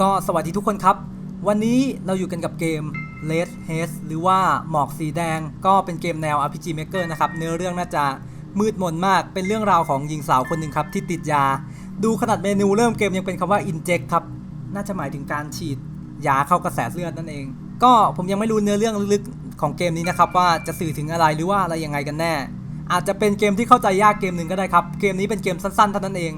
ก็สวัสดีทุกคนครับ วันนี้เราอยู่กันกับเกม Red Haze หรือว่าหมอกสีแดง ก็เป็นเกมแนว RPG Maker นะครับ เนื้อเรื่องน่าจะมืดมนมาก เป็นเรื่องราวของหญิงสาวคนหนึ่งครับ ที่ติดยา ดูขนาดเมนูเริ่มเกมยังเป็นคำว่า inject ครับ น่าจะหมายถึงการฉีดยาเข้ากระแสเลือดนั่นเอง ก็ผมยังไม่รู้เนื้อเรื่องลึกๆของเกมนี้นะครับว่าจะสื่อถึงอะไรหรือว่าอะไรยังไงกันแน่ อาจจะเป็นเกมที่เข้าใจยากเกมหนึ่งก็ได้ครับ เกมนี้เป็นเกมสั้นๆเท่านั้นเอง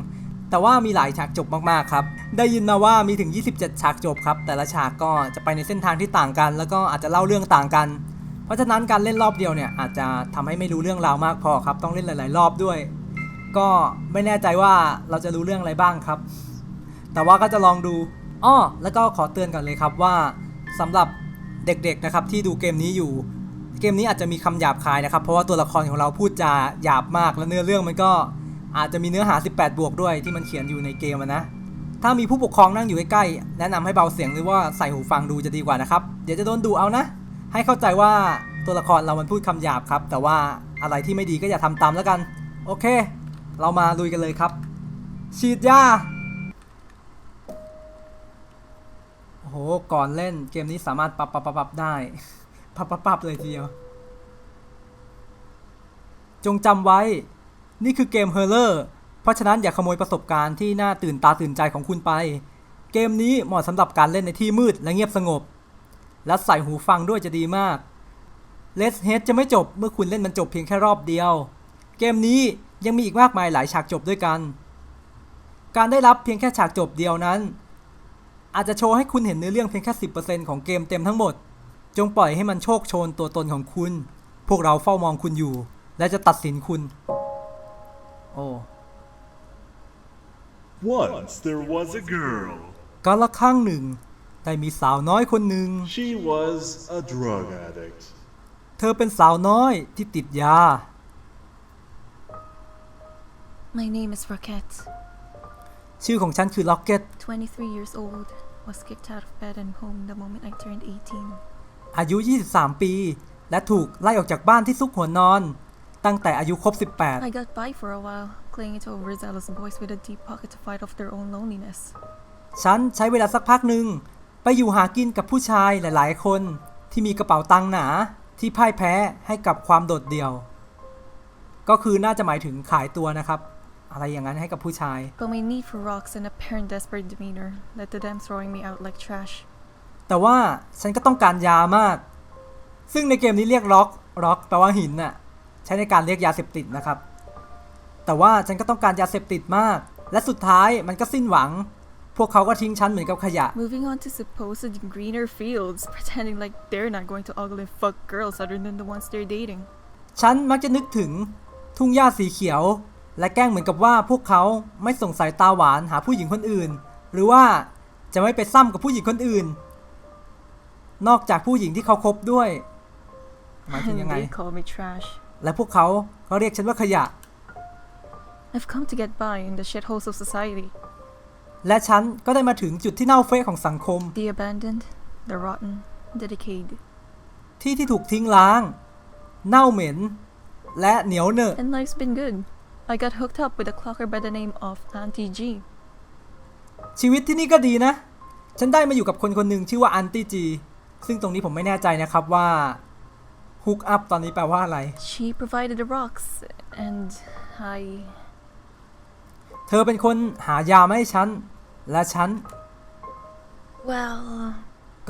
แต่ว่ามีหลายฉากจบมากๆครับ ได้ยินมาว่ามีถึง 27 ฉากจบครับ แต่ละฉากก็จะไปในเส้นทางที่ต่างกัน แล้วก็อาจจะเล่าเรื่องต่างกัน เพราะฉะนั้นการเล่นรอบเดียวเนี่ยอาจจะทำให้ไม่รู้เรื่องราวมากพอครับ ต้องเล่นหลาย ๆ รอบด้วย ก็ไม่แน่ใจว่าเราจะรู้เรื่องอะไรบ้างครับ แต่ว่าก็จะลองดูอ้อแล้วก็ขอเตือนก่อนเลยครับว่าสำหรับเด็กๆนะครับที่ดูเกมนี้อยู่ เกมนี้อาจจะมีคำหยาบคายนะครับ เพราะว่าตัวละครของเราพูดจาหยาบมาก และเนื้อเรื่องมันก็ อาจจะมีเนื้อหา 18 บวกด้วยที่มันเขียนอยู่ในเกมนะ ถ้ามีผู้ปกครองนั่งอยู่ใกล้ๆ แนะนำให้เบาเสียงหรือว่าใส่หูฟังดูจะดีกว่านะครับ เดี๋ยวจะโดนดูเอานะ ให้เข้าใจว่าตัวละครเรามันพูดคำหยาบครับ แต่ว่าอะไรที่ไม่ดีก็อย่าทำตามแล้วกัน โอเค เรามาลุยกันเลยครับ ฉีดยา โอ้โห ก่อนเล่นเกมนี้สามารถปรับปรับปรับได้ปรับปรับปรับเลยทีเดียว จงจำไว้ นี่คือเกมเฮอร์เลอร์เพราะฉะนั้นอย่าขโมยประสบการณ์ที่น่าตื่นตาตื่นใจของคุณไป เกมนี้เหมาะสำหรับการเล่นในที่มืดและเงียบสงบ และใส่หูฟังด้วยจะดีมากเลสเฮดจะไม่จบเมื่อคุณเล่นมันจบเพียงแค่รอบเดียว เกมนี้ยังมีอีกมากมายหลายฉากจบด้วยกัน การได้รับเพียงแค่ฉากจบเดียวนั้น อาจจะโชว์ให้คุณเห็นเนื้อเรื่องเพียงแค่ 10%ของเกมเต็มทั้งหมด จงปล่อยให้มันโชคโชนตัวตนของคุณ พวกเราเฝ้ามองคุณอยู่ และจะตัดสินคุณ โอ้ Once there was a girl. กาละครั้งหนึ่ง ได้มีสาวน้อยคนหนึ่ง She was a drug addict. เธอเป็นสาวน้อยที่ติดยา My name is Roquette. ชื่อของฉันคือล็อกเก็ต 23 years old. Was kicked out of bed and home the moment I turned 18. อายุ 23 ปี และถูกไล่ออกจากบ้านที่ซุกหัวนอน ตั้งแต่อายุครบ I got by for a while, clinging to overzealous boys with a deep pocket to fight off their own loneliness. 18ฉันใช้เวลาสักพักหนึ่งไปอยู่หากินกับผู้ชายหลายๆ คนที่มีกระเป๋าตังค์หนาที่พ่ายแพ้ให้กับความโดดเดี่ยว ก็คือน่าจะหมายถึงขายตัวนะครับ อะไรอย่างนั้นให้กับผู้ชาย But my need for rocks and apparent desperate demeanor led to them throwing me out like trash. แต่ว่าฉันก็ต้องการยามาก ซึ่งในเกมนี้เรียกล็อกล็อกแปลว่าหินน่ะ ใช้ในการเรียกยาเสพติดนะครับ แต่ว่าฉันก็ต้องการยาเสพติดมาก และสุดท้ายมันก็สิ้นหวัง พวกเขาก็ทิ้งฉันเหมือนกับขยะ Moving on to supposed greener fields, pretending like they're not going to ogle and fuck girls other than the ones they're dating. ฉันมักจะนึกถึงทุ่งหญ้าสีเขียว และแกล้งเหมือนกับว่าพวกเขาไม่ส่งสายตาหวานหาผู้หญิงคนอื่น หรือว่าจะไม่ไปซ้ำกับผู้หญิงคนอื่น นอกจากผู้หญิงที่เขาคบด้วยหมายถึง And ยังไง they call me trash. และพวกเขาก็เรียกฉันว่าขยะ I've come to get by in the shitholes of society. และฉันก็ได้มาถึงจุดที่เน่าเฟะของสังคม The abandoned, the rotten, the decayed. ที่ที่ถูกทิ้งล้าง เน่าเหม็น และเหนียวเหนอะ And life's been good. I got hooked up with a clocker by the name of Auntie G. ชีวิตที่นี่ก็ดีนะ ฉันได้มาอยู่กับคนคนหนึ่งชื่อว่าอันตี้จี ซึ่งตรงนี้ผมไม่แน่ใจนะครับว่า ฮุกอัพตอนนี้แปลว่าอะไร She provided the rocks, and I. เธอเป็นคนหายามาให้ฉัน และฉัน Well,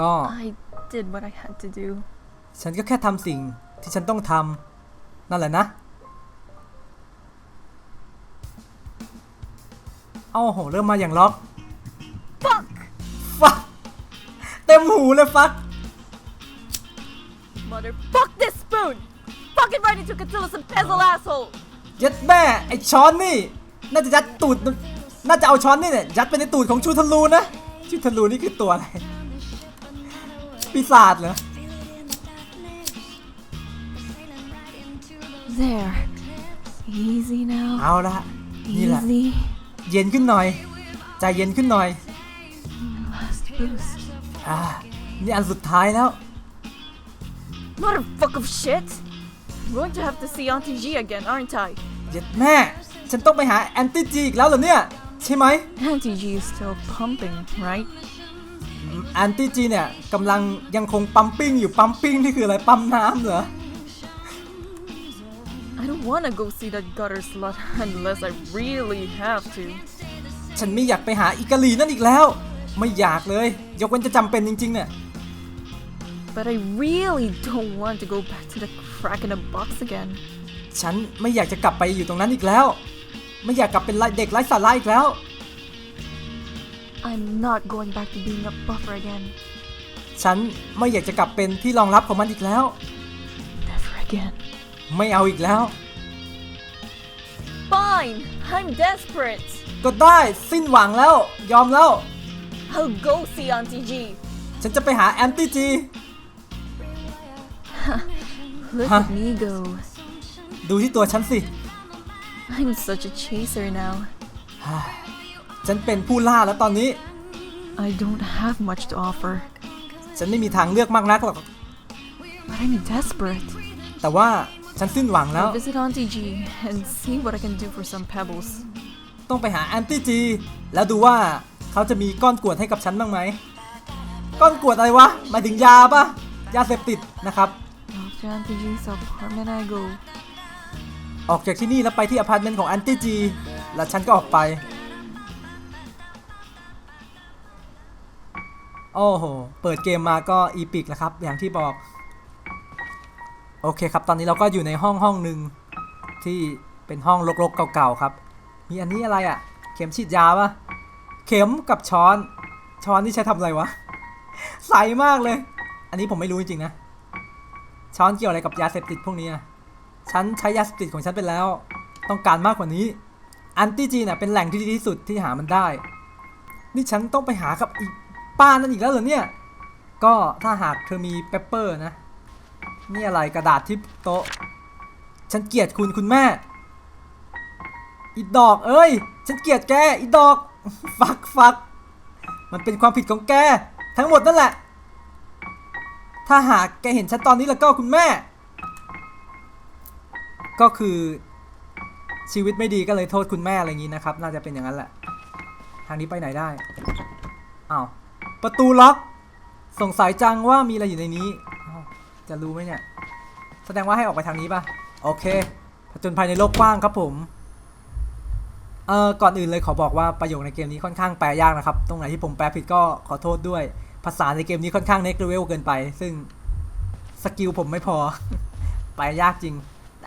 ก็ I did what I had to do. ฉันก็แค่ทำสิ่งที่ฉันต้องทำนั่นแหละนะ เอ้าโห เริ่มมาอย่างล็อก Fuck! ฟักเต็มหูเลยฟัก Mother, fuck this spoon! Fuck it right into Catilla's embezzle asshole! ยัดแม่ไอช้อนนี่ น่าจะยัดตูดน่าจะเอาช้อนนี่เนี่ยยัดไปในตูดของชูทะลูนะชูทะลูนี่คือตัวอะไรปีศาจเหรอ There. Easy now. เอาละนี่แหละ Easy. เย็นขึ้นหน่อย ใจเย็นขึ้นหน่อย Last boost. อ่านี่อันสุดท้ายแล้ว Motherfuck of shit! I'm going to have to see Auntie G again, aren't I? เย็ดแม่ ฉันต้องไปหาแอนตี้จีอีกแล้วเหรอเนี่ย ใช่ไหม Auntie G is still pumping, right? แอนตี้จีเนี่ยกำลังยังคงปั๊มปิ้งอยู่ปั๊มปิ้งนี่คืออะไรปั๊มน้ำเหรอ I don't wanna go see that gutter slut unless I really have to. ฉันไม่อยากไปหาอิกาลีนั่นอีกแล้ว ไม่อยากเลย ยกเว้นจะจำเป็นจริงๆเนี่ย But I really don't want to go back to the crack in a box again. ฉันไม่อยากจะกลับไปอยู่ตรงนั้นอีกแล้ว ไม่อยากกลับเป็นเด็กไร้สาระอีกแล้ว I'm not going back to being a buffer again. ฉันไม่อยากจะกลับเป็นที่รองรับของมันอีกแล้ว Never again. ไม่เอาอีกแล้ว Fine! I'm desperate! ก็ได้สิ้นหวังแล้ว ยอมแล้ว I'll go see Auntie G. ฉันจะไปหาแอนตี้จี Look Huh? at me go. ดูที่ตัวฉันสิ I'm such a chaser now. ฉันเป็นผู้ล่าแล้วตอนนี้ I don't have much to offer, ฉันไม่มีทางเลือกมากนักหรอก but I'm desperate. แต่ว่าฉันสิ้นหวังแล้ว I'll visit Auntie G and see what I can do for some pebbles. ต้องไปหาแอนตี้จีแล้วดูว่าเขาจะมีก้อนกรวดให้กับฉันบ้างไหม ก้อนกรวดอะไรวะหมายถึงยาปะยาเสพติดนะครับ Off to Auntie G's apartment I go. ออกจากที่นี่แล้วไปที่อพาร์ตเมนต์ของแอนตี้จี แล้วฉันก็ออกไป โอ้โห เปิดเกมมาก็อีพิกแล้วครับ อย่างที่บอก โอเคครับ ตอนนี้เราก็อยู่ในห้องห้องหนึ่งที่เป็นห้องรกๆเก่าๆครับ มีอันนี้อะไรอะ่ะ เข็มฉีดยาปะเข็มกับช้อน ช้อนนี่ใช้ทำอะไรวะ ใสมากเลย อันนี้ผมไม่รู้จริงๆนะ ช้อนเกี่ยวอะไรกับยาเสพติดพวกนี้อะฉันใช้ยาเสพติดของฉันไปแล้ว ต้องการมากกว่านี้ อันตี้จีเนี่ยเป็นแหล่งที่ดีที่สุดที่หามันได้ นี่ฉันต้องไปหากับอีกป้านั่นอีกแล้วเหรอเนี่ย ก็ถ้าหากเธอมีเปปเปอร์นะ นี่อะไรกระดาษที่โต๊ะ ฉันเกลียดคุณคุณแม่ อีดอก เอ้ย ฉันเกลียดแก อีดอก ฟักฟัก มันเป็นความผิดของแก ทั้งหมดนั่นแหละ ถ้าหากแกเห็นฉันตอนนี้แล้วก็คุณแม่ ก็คือชีวิตไม่ดีก็เลยโทษคุณแม่อะไรอย่างนี้นะครับ น่าจะเป็นอย่างนั้นแหละ ทางนี้ไปไหนได้อ้าวประตูล็อก สงสัยจังว่ามีอะไรอยู่ในนี้ จะรู้ไหมเนี่ย แสดงว่าให้ออกไปทางนี้ป่ะ โอเคผจญภัยในโลกกว้างครับผม เอ่อ ก่อนอื่นเลยขอบอกว่าประโยคในเกมนี้ค่อนข้างแปลยากนะครับ ตรงไหนที่ผมแปลผิดก็ขอโทษด้วย ภาษาในเกมนี้ค่อนข้างเน็กเลเวลเกินไป ซึ่งสกิลผมไม่พอแปยากจริง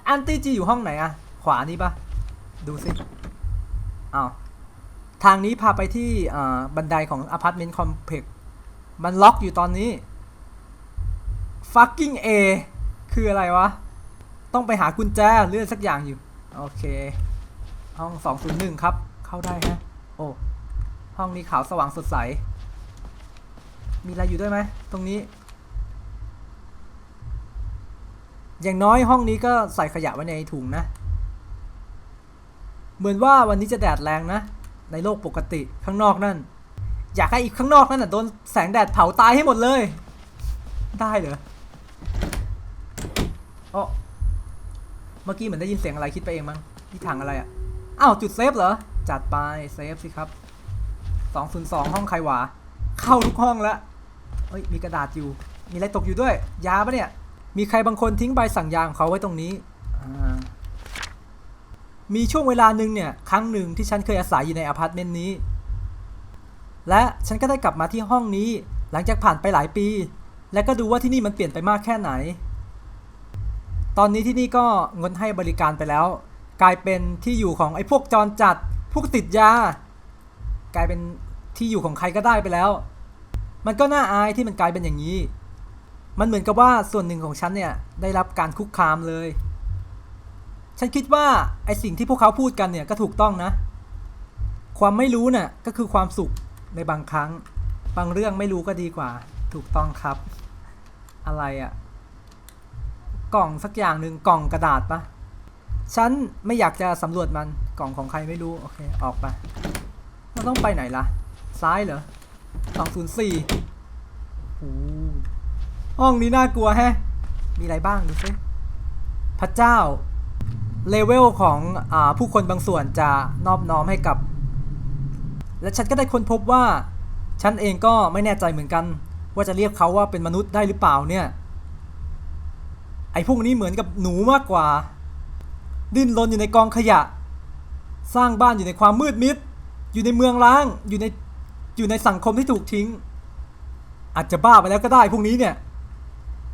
อันตี้จีอยู่ห้องไหนอะขวานี่ปะดูสิอ้าวทางนี้พาไปที่บันไดของอพาร์ตเมนต์คอมเพล็กซ์มันล็อกอยู่ตอนนี้ fucking A คืออะไรวะ ต้องไปหากุญแจเลื่อนสักอย่างอยู่ โอเค ห้อง 201 ครับ เข้าได้ฮะ โอ้ ห้องนี้ขาวสว่างสดใส มีอะไรอยู่ด้วยไหมตรงนี้ อย่างน้อยห้องนี้ก็ใส่ขยะไว้ในถุงนะ เหมือนว่าวันนี้จะแดดแรงนะ ในโลกปกติข้างนอกนั่น อยากให้อีกข้างนอกนั่นน่ะโดนแสงแดดเผาตายให้หมดเลย ได้เหรออ๋อเมื่อกี้เหมือนได้ยินเสียงอะไรคิดไปเองมั้งนี่ถังอะไรอะ่ะอ้าวจุดเซฟเหรอ จัดไปเซฟสิครับ202 ห้องใครวาเข้าทุกห้องแล้ว ฮ้ยมีกระดาษอยู่ มีอะไรตกอยู่ด้วย ยาปะเนี่ย มีใครบางคนทิ้งใบสั่งยาของเขาไว้ตรงนี้มีช่วงเวลาหนึ่งเนี่ยครั้งหนึ่งที่ฉันเคยอาศัยอยู่ในอพาร์ตเมนต์นี้ และฉันก็ได้กลับมาที่ห้องนี้ หลังจากผ่านไปหลายปี และก็ดูว่าที่นี่มันเปลี่ยนไปมากแค่ไหน ตอนนี้ที่นี่ก็งดให้บริการไปแล้ว กลายเป็นที่อยู่ของไอ้พวกจรจัดพวกติดยา กลายเป็นที่อยู่ของใครก็ได้ไปแล้ว มันก็น่าอายที่มันกลายเป็นอย่างนี้ มันเหมือนกับว่าส่วนหนึ่งของฉันเนี่ยได้รับการคุกคามเลย ฉันคิดว่าไอสิ่งที่พวกเขาพูดกันเนี่ยก็ถูกต้องนะ ความไม่รู้น่ะก็คือความสุขในบางครั้ง บางเรื่องไม่รู้ก็ดีกว่า ถูกต้องครับ อะไรอะ่ะ กล่องสักอย่างหนึ่งกล่องกระดาษปะฉันไม่อยากจะสำรวจมันกล่องของใครไม่รู้ โอเค ออกไปเราต้องไปไหนล่ะ ซ้ายเหรอ สองศูนย์สี่โอ้ห้องนี้น่ากลัวแฮะ มีอะไรบ้างดูสิพระเจ้า เลเวลของอผู้คนบางส่วนจะนอบน้อมให้กับ และฉันก็ได้ค้นพบว่า ฉันเองก็ไม่แน่ใจเหมือนกัน ว่าจะเรียกเขาว่าเป็นมนุษย์ได้หรือเปล่าเนี่ย ไอ้พวกนี้เหมือนกับหนูมากกว่า ดิ้นรนอยู่ในกองขยะ สร้างบ้านอยู่ในความมืดมิด อยู่ในเมืองร้าง อยู่ใน อยู่ในสังคมที่ถูกทิ้ง อาจจะบ้าไปแล้วก็ได้พวกนี้เนี่ย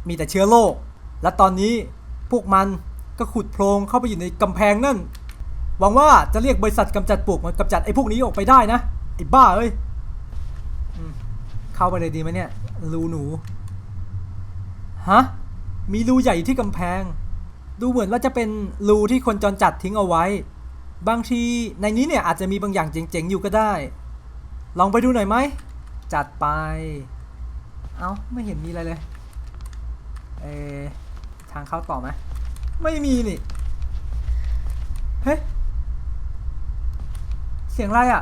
มีแต่เชื้อโรคและตอนนี้พวกมันก็ขุดโพรงเข้าไปอยู่ในกำแพงนั่น หวังว่าจะเรียกบริษัทกำจัดปลวกมากำจัดไอ้พวกนี้ออกไปได้นะไอ้บ้าเอ้ยเข้าไปเลยดีไหมเนี่ยรูหนูฮะมีรูใหญ่ที่กำแพง ดูเหมือนว่าจะเป็นรูที่คนจรจัดทิ้งเอาไว้ บางทีในนี้เนี่ยอาจจะมีบางอย่างเจ๋งๆอยู่ก็ได้ ลองไปดูหน่อยไหม จัดไป เอ้า ไม่เห็นมีอะไรเลย เอทางเข้าต่อไหม ไม่มีนี่ เฮ้ย เสียงอะไรอะ่ะ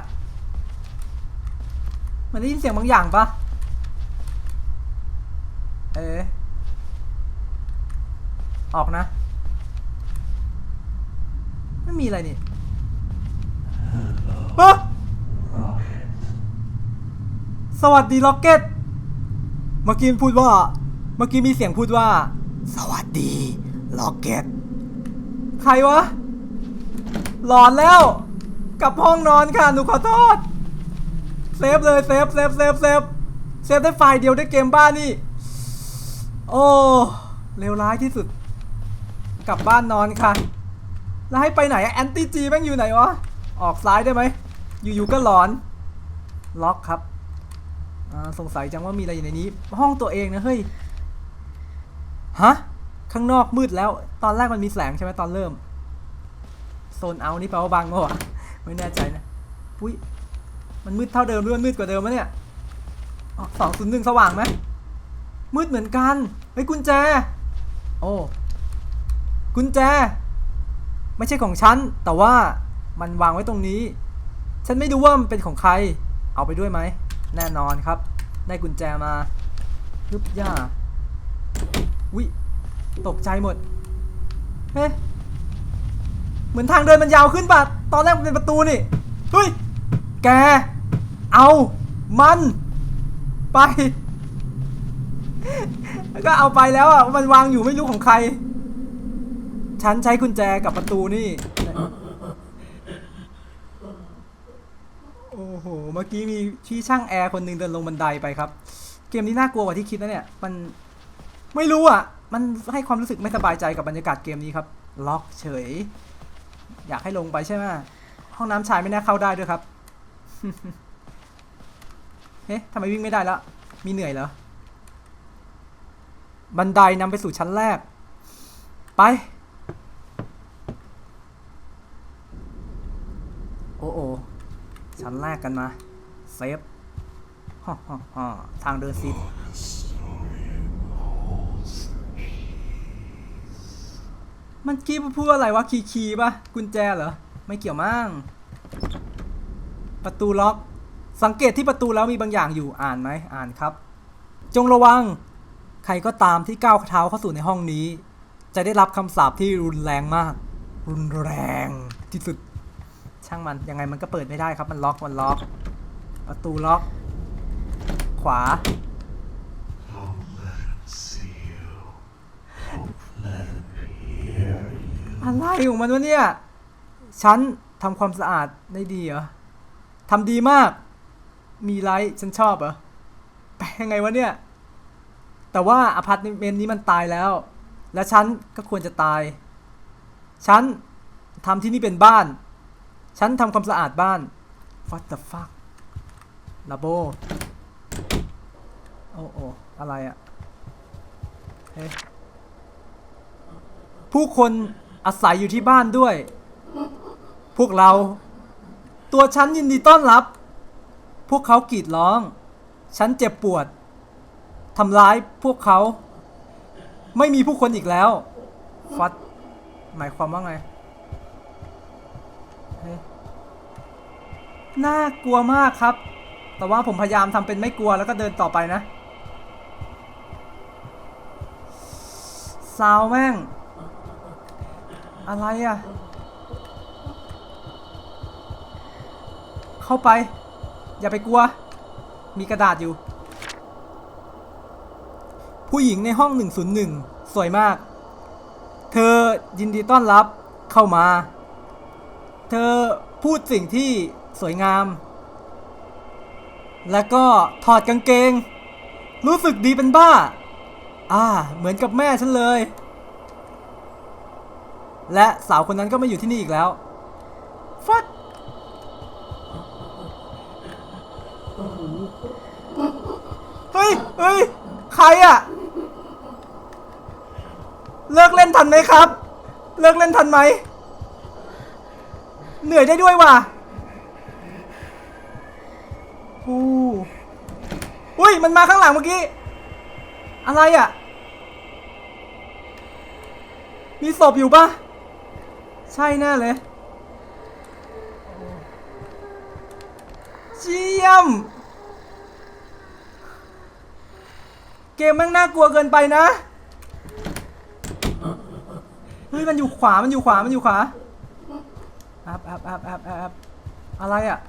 มันได้ยินเสียงบางอย่างปะเออออกนะ ไม่มีอะไรนี่ปะ สวัสดีล็อกเก็ต เมื่อกี้พูดว่า เมื่อกี้มีเสียงพูดว่า สวัสดีล็อกเก็ต ใครวะ หลอนแล้ว กลับห้องนอนค่ะ หนูขอโทษ เซฟเลย เซฟ เซฟ เซฟ เซฟ เซฟได้ไฟล์เดียวได้เกมบ้านนี่ โอ้เลวร้ายที่สุด กลับบ้านนอนค่ะ แล้วให้ไปไหนแอนตี้จีแม่งอยู่ไหนวะ ออกซ้ายได้ไหม อยู่ๆก็หลอน ล็อกครับ สงสัยจังว่ามีอะไรอยู่ในนี้ ห้องตัวเองนะเฮ้ย ฮะ ข้างนอกมืดแล้ว ตอนแรกมันมีแสงใช่ไหมตอนเริ่ม โซนเอานี่แปลว่าบังปะวะไม่แน่ใจนะ อุ้ย มันมืดเท่าเดิมหรือมันมืดกว่าเดิมมะเนี่ยสองศูนย์หนึ่งสว่างไหม มืดเหมือนกัน เฮ้ยกุญแจ โอ้กุญแจ ไม่ใช่ของฉัน แต่ว่ามันวางไว้ตรงนี้ ฉันไม่รู้ว่ามันเป็นของใคร เอาไปด้วยไหม แน่นอนครับ ได้กุญแจมาฮึบย่าวิตกใจหมด เฮ้เหมือนทางเดินมันยาวขึ้นป่ะ ตอนแรกมันเป็นประตูนี่ เฮ้ย แก เอา มัน ไปแล้วก็เอาไปแล้วอะ มันวางอยู่ไม่รู้ของใคร ฉันใช้กุญแจกับประตูนี่ โอ้โห เมื่อกี้มีที่ช่างแอร์คนหนึ่งเดินลงบันไดไปครับ เกมนี้น่ากลัวกว่าที่คิดนะเนี่ย มันไม่รู้อะ มันให้ความรู้สึกไม่สบายใจกับบรรยากาศเกมนี้ครับ ล็อกเฉย อยากให้ลงไปใช่ไหมห้องน้ำชายไม่น่าเข้าได้ด้วยครับ เฮ้ทำไมวิ่งไม่ได้ล้วมีเหนื่อยเหรอ บันไดนำไปสู่ชั้นแรก ไป โอ้โอชั้น แรกกันมาเซฟฮ่าฮ่าฮ่าทางเดินซิมันกี้พูดอะไรวะคีคีปะกุญแจเหรอ ไม่เกี่ยวมั่งประตูล็อก สังเกตที่ประตูแล้วมีบางอย่างอยู่อ่านไหมอ่านครับ จงระวัง ใครก็ตามที่ก้าวเท้าเข้าสู่ในห้องนี้ จะได้รับคำสาปที่รุนแรงมาก รุนแรงที่สุด ช่างมันยังไงมันก็เปิดไม่ได้ครับ มันล็อกมันล็อกประตูล็อก ขวา อะไรของมันวะเนี่ย ฉันทำความสะอาดได้ดีเหรอทำดีมาก มีไลท์ฉันชอบเหรอไปยังไงวะเนี่ย แต่ว่าอพาร์ตเมนต์นี้มันตายแล้ว และฉันก็ควรจะตาย ฉันทำที่นี่เป็นบ้าน ฉันทำความสะอาดบ้าน what the fuck ลาโบโอ้โออะไรอะเฮ้ผู้คนอาศัยอยู่ที่บ้านด้วย พวกเรา ตัวฉันยินดีต้อนรับ พวกเขากรีดร้อง ฉันเจ็บปวดทำร้ายพวกเขา ไม่มีผู้คนอีกแล้ว ฟัด หมายความว่าไง น่ากลัวมากครับ แต่ว่าผมพยายามทำเป็นไม่กลัวแล้วก็เดินต่อไปนะซาวแม่ง อะไรอะเข้าไป อย่าไปกลัว มีกระดาษอยู่ ผู้หญิงในห้อง 101 สวยมาก เธอยินดีต้อนรับเข้ามา เธอพูดสิ่งที่สวยงาม แล้วก็ถอดกางเกง รู้สึกดีเป็นบ้า อ่า เหมือนกับแม่ฉันเลย และสาวคนนั้นก็ไม่อยู่ที่นี่อีกแล้วฟัดเฮ้ยเฮ้ย ใครอะเลิกเล่นทันไหมครับ เลิกเล่นทันไหม เหนื่อยได้ด้วยว่ะอู้อุ้ย มันมาข้างหลังเมื่อกี้ อะไรอะมีศพอยู่ปะใช่แน่เลยเจียม เกมม่งน่ากลัวเกินไปนะ เฮ้ย มันอยู่ขวา มันอยู่ขวา มันอยู่ขวา อับอับอับอับอับอะไรอะ่ะ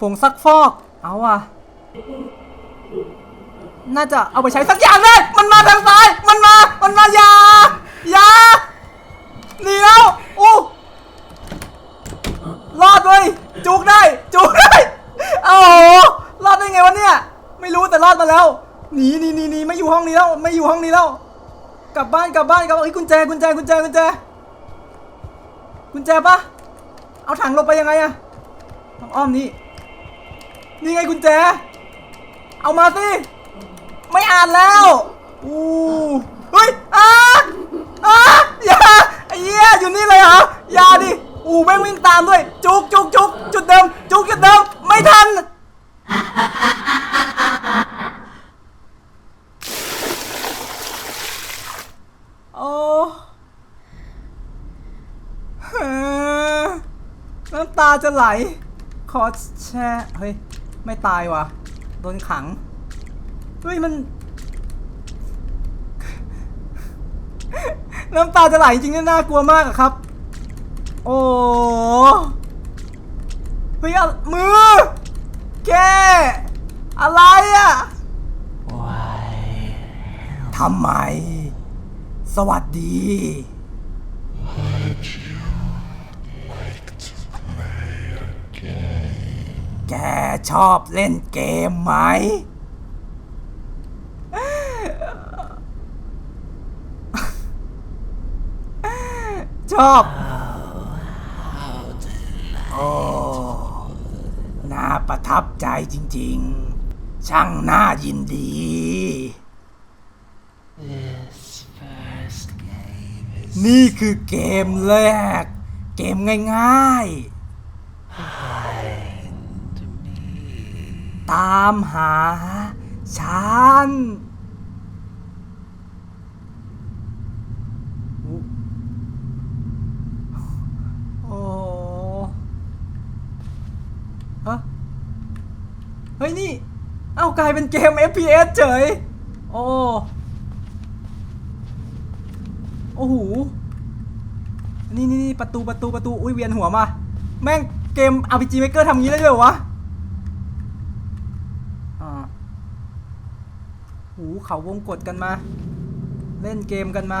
ผงซักฟอก เอาอะน่าจะเอาไปใช้สักอย่างเลยมันมาทางซ้าย มันมา มันมายายาหนีแล้วอู้รอดเว้ยจุกได้ จุกได้โอ้โหรอดได้ไงวะเนี่ย ไม่รู้แต่รอดมาแล้ว หนีหนีหนีหนีไม่อยู่ห้องนี้แล้ว ไม่อยู่ห้องนี้แล้ว กลับบ้าน กลับบ้าน กลับบ้านเอ้ยกุญแจ กุญแจ กุญแจ กุญแจ กุญแจปะ เอาถังลงไปยังไงอะต้องอ้อมนี่ นี่ไงกุญแจ เอามาสิ ไม่อ่านแล้ว อู้เฮ้ยอ้าอ้าอย่าไอ้เหี้ยอยู่นี่เลยเหรอ อย่าดิ อู้แม่งวิ่งตามด้วย จุกจุกจุกจุดเดิม จุกจุดเดิม ไม่ทัน โอ้เฮ้อน้ำตาจะไหล ขอแช่เฮ้ย ไม่ตายว่ะ โดนขัง เฮ้ย มัน น้ำตาจะไหลจริงๆน่ากลัวมากอะครับ โอ้เฮ้ยอะมือ แก อะไรอะทำไม สวัสดี แกชอบเล่นเกมไหม ชอบ โอ้น่าประทับใจจริง ๆ ช่างน่ายินดี นี่คือเกมแรก เกมง่าย ๆ ตามหาฉันโอ้ฮะเฮ้ย นี่ เอ้ากลายเป็นเกม FPS เฉย โอ้ โอ้โหนี่นี่นี่ประตูประตูประตู อุ้ยเวียนหัวมา แม่งเกม RPG Maker ทำงี้ได้ด้วยวะ อ่า หูเขาวงกดกันมา เล่นเกมกันมา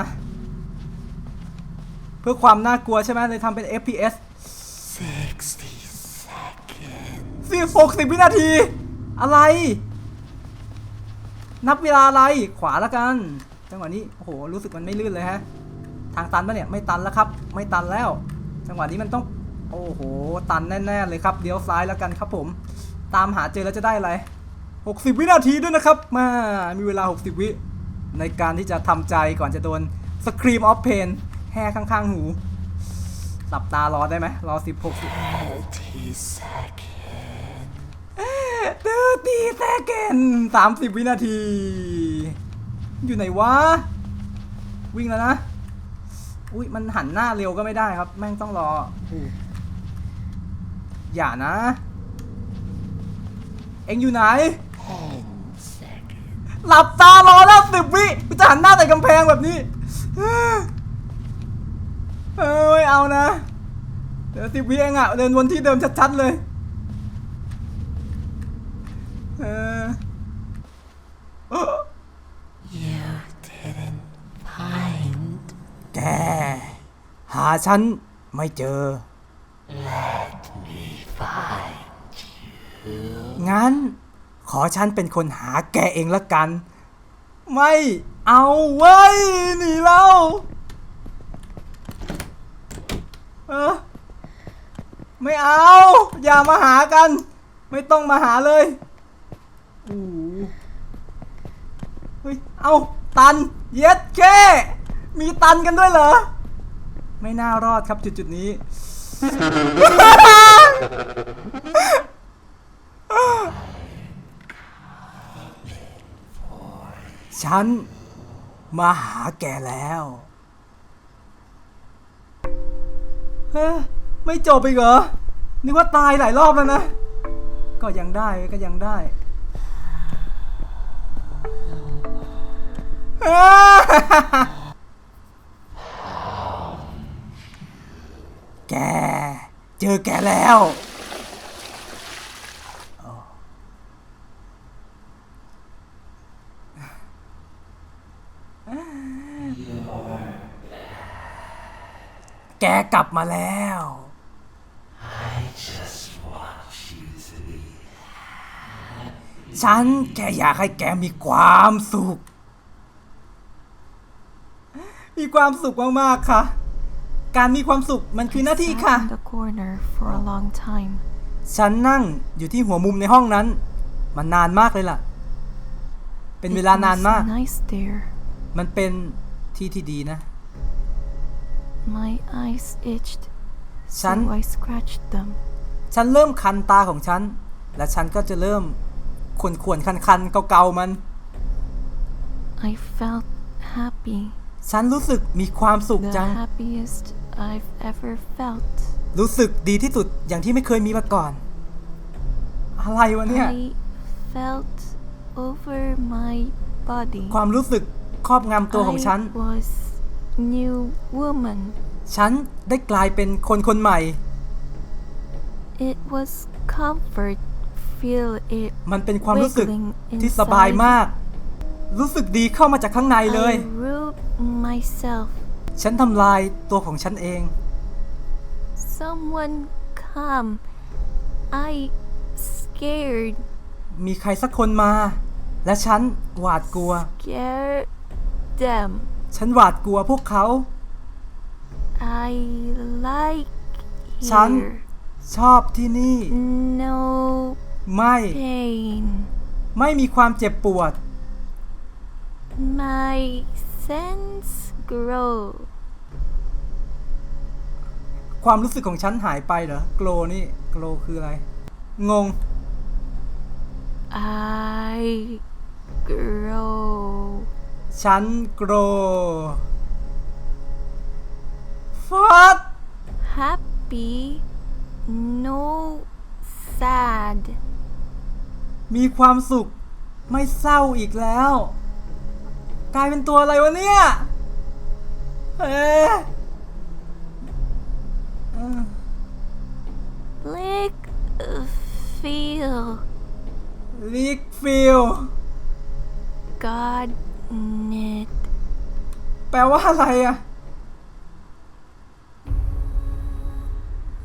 เพื่อความน่ากลัวใช่ไหมเลยทำเป็น FPS สิบหกสิบวินาที อะไร นับเวลาอะไรขวาละกัน จังหวะนี้ โอ้โห รู้สึกมันไม่ลื่นเลยฮะ ทางตันปะเนี่ย ไม่ตันแล้วครับ ไม่ตันแล้ว จังหวะนี้มันต้อง โอ้โห ตันแน่ ๆ เลยครับเดี๋ยวซ้ายแล้วกันครับผม ตามหาเจอแล้วจะได้อะไร 60 วินาทีด้วยนะครับมามีเวลา 60 วิในการที่จะทำใจก่อนจะโดน Scream of Pain แห่ข้างๆ หูหลับตารอได้ไหมรอ10 60ตื้อตีแซกเกนสามสิบวินาที อยู่ไหนวะ วิ่งแล้วนะ อุ้ยมันหันหน้าเร็วก็ไม่ได้ครับ แม่งต้องรออู้อย่านะ เอ็งอยู่ไหน หลับตารอแล้วสิบวิกูจะหันหน้าใส่กำแพงแบบนี้เอ้ยเอานะ เดี๋ยวสิบวิเองอะเดินวนที่เดิมชัดๆเลยเออ You didn't find แกหาฉันไม่เจอ Let me find you งั้น ขอฉันเป็นคนหาแกเองละกัน ไม่เอาเว้ยหนีเราเออไม่เอา อย่ามาหากัน ไม่ต้องมาหาเลยโอ้หเฮ้ยเอาตันเย็ดแค่มีตันกันด้วยเหรอ ไม่น่ารอดครับจุดๆนี้ ฉันมาหาแกแล้วเฮ้ไม่จบอีกเหรอ นึกว่าตายหลายรอบแล้วนะ ก็ยังได้ก็ยังได้แก เจอแกแล้ว แกกลับมาแล้ว ฉันแค่อยากให้แกมีความสุข มีความสุขมากๆค่ะ การมีความสุขมันคือหน้าที่ Sat ค่ะ in the corner for a long time. ฉันนั่งอยู่ที่หัวมุมในห้องนั้น มันนานมากเลยล่ะ เป็นเวลานานมาก It was nice there. มันเป็นที่ที่ดีนะ My eyes itched, ฉัน so I scratched them. ฉันเริ่มคันตาของฉัน และฉันก็จะเริ่มขวนขวนคันคันๆเกาๆมัน I felt happy, ฉันรู้สึกมีความสุข the จัง happiest I've ever felt. รู้สึกดีที่สุดอย่างที่ไม่เคยมีมาก่อน อะไรวะเนี่ย I felt over my body. ความรู้สึกครอบงำตัวของฉัน I was new woman. ฉันได้กลายเป็นคนคนใหม่ It was comfort. Feel it มันเป็นความรู้สึก wiggling ที่สบาย inside. มาก รู้สึกดีเข้ามาจากข้างในเลย I rubbed myself. ฉันทำลายตัวของฉันเอง Someone come. I scared. มีใครสักคนมา และฉันหวาดกลัว Scared them. ฉันหวาดกลัวพวกเขา I like ฉัน here. ชอบที่นี่ No ไม่ pain. ไม่มีความเจ็บปวด My sense grow. ความรู้สึกของฉันหายไปเหรอ โกลนี่ โกลคืออะไร งง I grow. ฉันโกรฟัด Happy. No sad. มีความสุขไม่เศร้าอีกแล้ว กลายเป็นตัวอะไรวะเนี่ย เอ๊ะเออ Lick feel. ลิกฟิล God knit. แปลว่าอะไรอะ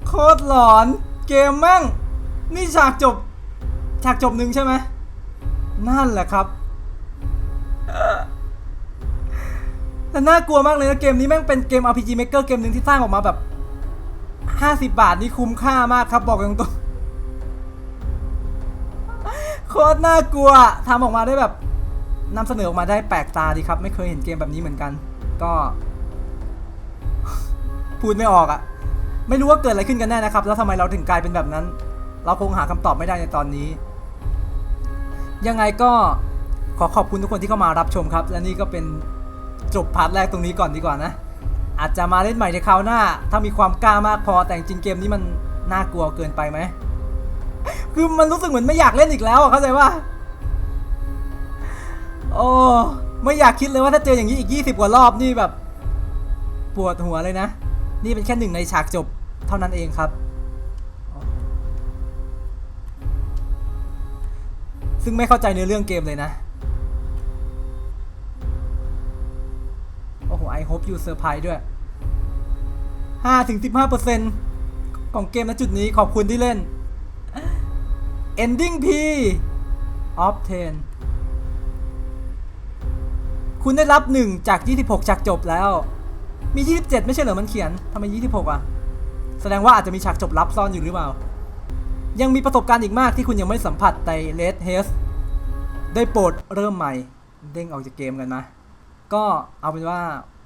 โคตรหลอนเกมแม่ง นี่ฉากจบ ฉากจบหนึ่งใช่ไหม นั่นแหละครับแต่น่ากลัวมากเลยนะเกมนี้แม่งเป็นเกม RPG Maker เกมหนึ่งที่สร้างออกมาแบบ 50 บาทนี่คุ้มค่ามากครับบอกตรงๆโคตรน่ากลัวทำออกมาได้แบบ นำเสนอออกมาได้แปลกตาดีครับ ไม่เคยเห็นเกมแบบนี้เหมือนกัน ก็ พูดไม่ออกอะไม่รู้ว่าเกิดอะไรขึ้นกันแน่นะครับ แล้วทำไมเราถึงกลายเป็นแบบนั้น เราคงหาคำตอบไม่ได้ในตอนนี้ ยังไงก็ขอขอบคุณทุกคนที่เข้ามารับชมครับ และนี่ก็เป็นจบพาร์ทแรกตรงนี้ก่อนดีกว่านะ อาจจะมาเล่นใหม่ในคราวหน้า ถ้ามีความกล้ามากพอแต่จริงเกมนี้มันน่ากลัวเกินไปไหมคือมันรู้สึกเหมือนไม่อยากเล่นอีกแล้วเข้าใจว่า โอ้ไม่อยากคิดเลยว่าถ้าเจออย่างนี้อีก 20 กว่ารอบนี่แบบ ปวดหัวเลยนะ นี่เป็นแค่หนึ่งในฉากจบเท่านั้นเองครับ ซึ่งไม่เข้าใจในอเรื่องเกมเลยนะ โอ้โห I hope you surprise ด้วย5ถึง15%ของเกมณจุดนี้ขอบคุณที่เล่น Ending P of 10 คุณได้รับ 1 จาก 26จากจบแล้ว มี 27 ไม่ใช่เหรอมันเขียนทำไม 26 อะ แสดงว่าอาจจะมีฉากจบลับซ่อนอยู่หรือเปล่า ยังมีประสบการณ์อีกมากที่คุณยังไม่สัมผัสใน Red Haze ได้โปรดเริ่มใหม่ เด้งออกจากเกมกันนะ ก็เอาเป็นว่า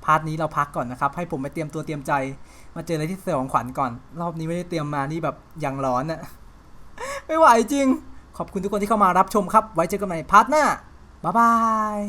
พาร์ทนี้เราพักก่อนนะครับ ให้ผมไปเตรียมตัวเตรียมใจ มาเจออะไรที่เสยองขวัญก่อน รอบนี้ไม่ได้เตรียมมานี่แบบย่างร้อนอะไม่ไหวจริง ขอบคุณทุกคนที่เข้ามารับชมครับ ไว้เจอกันใหม่พาร์ทหน้าบ๊ายบาย